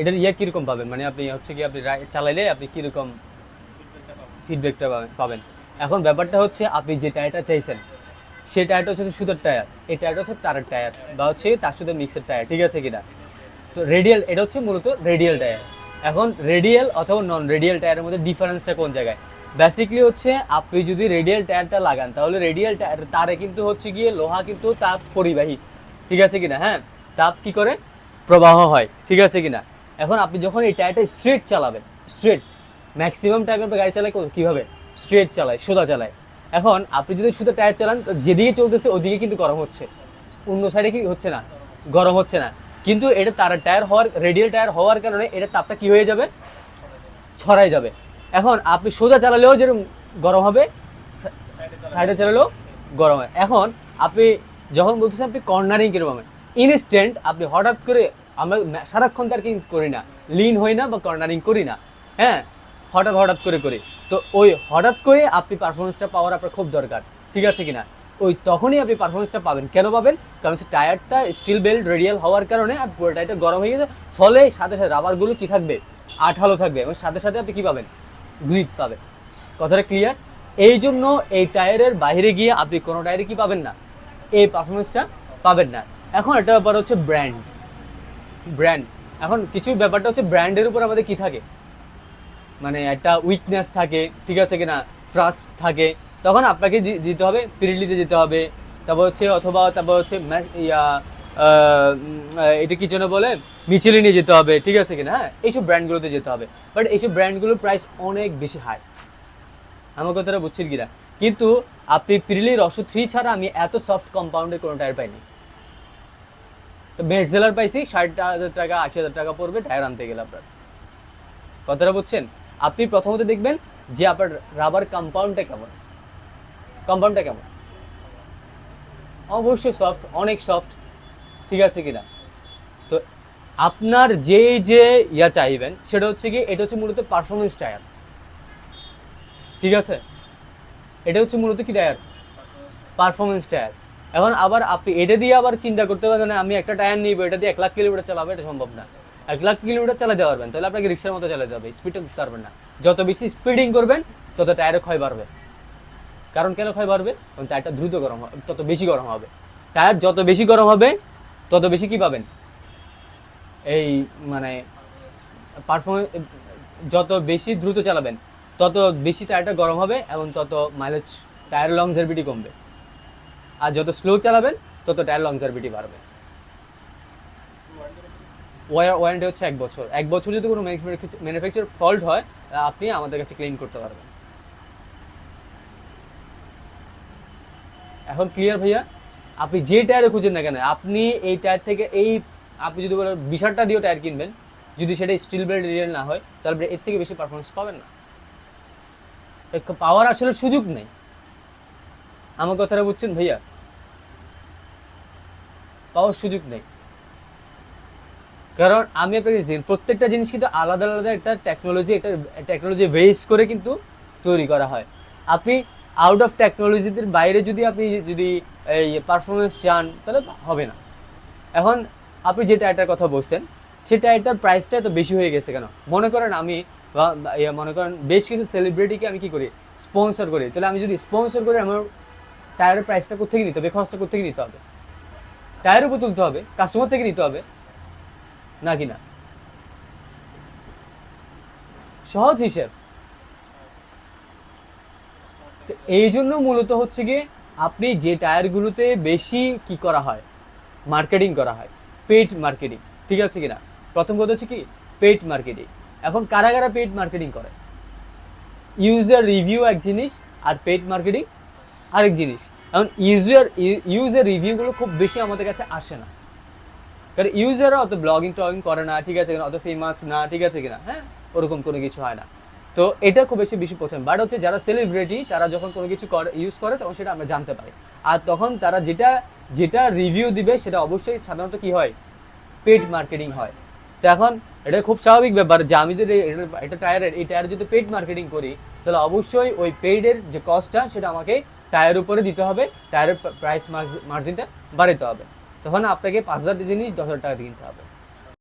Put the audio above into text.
এটার ইয়ে কীরকম পাবেন? মানে আপনি হচ্ছে কি, আপনি চালাইলে আপনি কীরকম ফিডব্যাকটা পাবেন? এখন ব্যাপারটা হচ্ছে, আপনি যে টায়ারটা চাইছেন সেই টায়ারটা হচ্ছে সুতোর টায়ার। এই টায়ারটা হচ্ছে তারের টায়ার বা হচ্ছে তার সাথে মিক্সের টায়ার, ঠিক আছে কিনা? তো রেডিয়াল এটা হচ্ছে মূলত রেডিয়াল টায়ার। এখন রেডিয়াল অথবা নন রেডিয়াল টায়ারের মধ্যে ডিফারেন্সটা কোন জায়গায়? বেসিকলি হচ্ছে, আপনি যদি রেডিয়াল টায়ারটা লাগান, তাহলে রেডিয়াল টায়ার, তারে কিন্তু হচ্ছে গিয়ে লোহা কিন্তু তাপ পরিবাহী। ঠিক আছে কিনা? হ্যাঁ? তাপ কি করে? প্রবাহ হয়। ঠিক আছে কিনা? এখন আপনি যখন এই টায়ারটা স্ট্রেট চালাবেন স্ট্রেট ম্যাক্সিমাম টাইম আপনি গাড়ি চালায় কীভাবে? স্ট্রেট চালায়, সোজা চালায়। এখন আপনি যদি শুধু টায়ার চালান, তো যেদিকে চলতেছে ওদিকে কিন্তু গরম হচ্ছে। অন্য সাইডে কি হচ্ছে না? গরম হচ্ছে না। কিন্তু এটা তার টায়ার হওয়ার রেডিয়াল টায়ার হওয়ার কারণে এটা তাপটা কি হয়ে যাবে? ছড়াই যাবে। এখন আপনি সোজা চালালেও যেরকম গরম হবে সাইডে চালালেও গরম হয় এখন আপনি যখন বলতেছেন আপনি কর্নারিং কীরকম ইনস্ট্যান্ট আপনি হঠাৎ করে আমরা সারাক্ষণ তার কি করি না। লিন হই না বা কর্নারিং করি না। হ্যাঁ? হঠাৎ হঠাৎ করে করি। তো ওই হঠাৎ করে আপনি পারফরমেন্সটা পাওয়ার আপনার খুব দরকার। ঠিক আছে কিনা? ওই তখনই আপনি পারফরমেন্সটা পাবেন। কেন পাবেন? কারণ সে টায়ারটা স্টিল বেল্ট রেডিয়াল হওয়ার কারণে আর পুরো টায়ারটা গরম হয়ে গেছে। ফলে সাথে সাথে রাবারগুলো কী থাকবে? আঠালো থাকবে। এবং সাথে সাথে আপনি কী পাবেন? গ্রিপ পাবেন। কথাটা ক্লিয়ার এই জন্য এই টায়ারের বাইরে গিয়ে আপনি কোনো টায়ারে কি পাবেন না? এই পারফরমেন্সটা পাবেন না। এখন একটা ব্যাপার হচ্ছে ব্র্যান্ড ব্র্যান্ড এখন কিছু ব্যাপারটা হচ্ছে ব্র্যান্ডের উপর আমাদের কি থাকে? মানে একটা উইকনেস থাকে, ঠিক আছে কিনা? ট্রাস্ট থাকে। তখন আপনাকে দিতে হবে পিরিলিতে যেতে হবে। তারপর হচ্ছে অথবা, তারপর হচ্ছে ইয়া এটা কি জন্য বলে? মিচেলিনে যেতে হবে, ঠিক আছে কিনা? হ্যাঁ এইসব ব্র্যান্ডগুলোতে যেতে হবে। বাট এইসব ব্র্যান্ডগুলোর প্রাইস অনেক বেশি হাই আমার কথাটা বুঝছেন কিনা? কিন্তু আপনি পিরিলির অশো থ্রি ছাড়া আমি এত সফট কম্পাউন্ডের কোনো টায়ার পাইনি। তো বেডজেলার পাইছি, ষাট হাজার টাকা, আশি হাজার টাকা পড়বে টায়ার আনতে গেলে আপনার। কথাটা বুঝছেন? আপনি প্রথমত দেখবেন যে আপনার রাবার কম্পাউন্ডটা কেমন। কম্পাউন্ডটা কেমন? অবশ্যই সফট অনেক সফট ঠিক আছে কিনা? তো আপনার যে যে ইয়া চাইবেন, সেটা হচ্ছে কি এটা হচ্ছে মূলত পারফরমেন্স টায়ার ঠিক আছে? এটা হচ্ছে মূলত কি টায়ার পারফরমেন্স টায়ার এখন আবার আপনি এটা দিয়ে আবার চিন্তা করতে পারবেন আমি একটা টায়ার নিব, এটা দিয়ে এক লাখ কিলোমিটার চালাবো, এটা সম্ভব না। এক লাখ কিলোমিটার চালাতে পারবেন, তাহলে আপনাকে রিক্সার মতো চালাতে হবে স্পিডে করতে পারবেন না। যত বেশি স্পিডিং করবেন, তত টায়ারের ক্ষয় বাড়বে। কারণ কেন ক্ষয় বাড়বে? কারণ টায়ারটা দ্রুত গরম হবে তত বেশি গরম হবে। টায়ার যত বেশি গরম হবে, তত বেশি কী পাবেন? এই মানে পারফরমেন্স যত বেশি দ্রুত চালাবেন, তত বেশি টায়ারটা গরম হবে এবং তত মাইলেজ টায়ার লংজারভিটি কমবে। আর যত স্লো চালাবেন, তত টায়ার লংজারভিটি বাড়বে। ওয়ার ওয়ারেন্টি হচ্ছে এক বছর। এক বছর যদি কোনো ম্যানুফ্যাকচার ফল্ট হয় আপনি আমাদের কাছে ক্লেম করতে পারবেন। এখন ক্লিয়ার ভাইয়া? আপনি যে টায়ারে খুঁজেন না কেন, আপনি এই টায়ার থেকে এই, আপনি যদি বলেন বিশালটা দিয়েও টায়ার কিনবেন, যদি সেটা স্টিল বেল্ট রিয়েল না হয়, তাহলে এর থেকে বেশি পারফরমেন্স পাবেন না। পাওয়ার আসলে সুযোগ নেই। আমার কথাটা বুঝছেন ভাইয়া? পাওয়ার সুযোগ নেই। কারণ আমি আপনাকে প্রত্যেকটা জিনিস কিন্তু আলাদা আলাদা একটা টেকনোলজি একটা টেকনোলজি বেস করে কিন্তু তৈরি করা হয়। আপনি আউট অফ টেকনোলজিদের বাইরে যদি আপনি যদি এই পারফরমেন্স চান, তাহলে হবে না। এখন আপনি যে টায়ারটার কথা বলছেন সে টায়ারটার প্রাইসটা এত বেশি হয়ে গেছে কেন? মনে করেন আমি মনে করেন বেশ কিছু সেলিব্রিটিকে আমি কি করি? স্পন্সর করি। তাহলে আমি যদি স্পন্সর করি আমার টায়ারের প্রাইসটা কোথেকে নিতে হবে? খরচটা কোথেকে নিতে হবে? টায়ারের উপর তুলতে হবে কাস্টমার থেকে নিতে হবে। না কি না? সহজ হিসেব। এই জন্য মূলত হচ্ছে গিয়ে আপনি যে টায়ারগুলোতে বেশি কি করা হয় মার্কেটিং করা হয় পেড মার্কেটিং ঠিক আছে কিনা প্রথম কথা হচ্ছে কি পেড মার্কেটিং এখন কারা কারা পেড মার্কেটিং করে? ইউজার রিভিউ এক জিনিস আর পেড মার্কেটিং আরেক জিনিস। এখন ইউজার ইউজার রিভিউগুলো খুব বেশি আমাদের কাছে আসে না। কারণ ইউজাররা অত ব্লগিং টগিং করে না, ঠিক আছে কিনা? অত ফেমাস না, ঠিক আছে কিনা? হ্যাঁ? ওরকম কোনো কিছু হয় না। তো এটা খুব বেশি বেশি পছন্দ। বাট হচ্ছে যারা সেলিব্রিটি তারা যখন কোনো কিছু করে ইউজ করে, তখন সেটা আমরা জানতে পারি। আর তখন তারা যেটা যেটা রিভিউ দিবে, সেটা অবশ্যই সাধারণত কি হয়? পেড মার্কেটিং হয়। তো এখন এটা খুব স্বাভাবিক ব্যাপার যে আমি যদি এটা- টায়ারের এই টায়ার যদি পেড মার্কেটিং করি, তাহলে অবশ্যই ওই পেডের যে কস্টটা সেটা আমাকে টায়ার উপরে দিতে হবে, টায়ারের প্রাইস মার্জিনটা বাড়াতে হবে। তখন আপনাকে পাঁচ হাজার জিনিস দশ হাজার টাকা কিনতে হবে।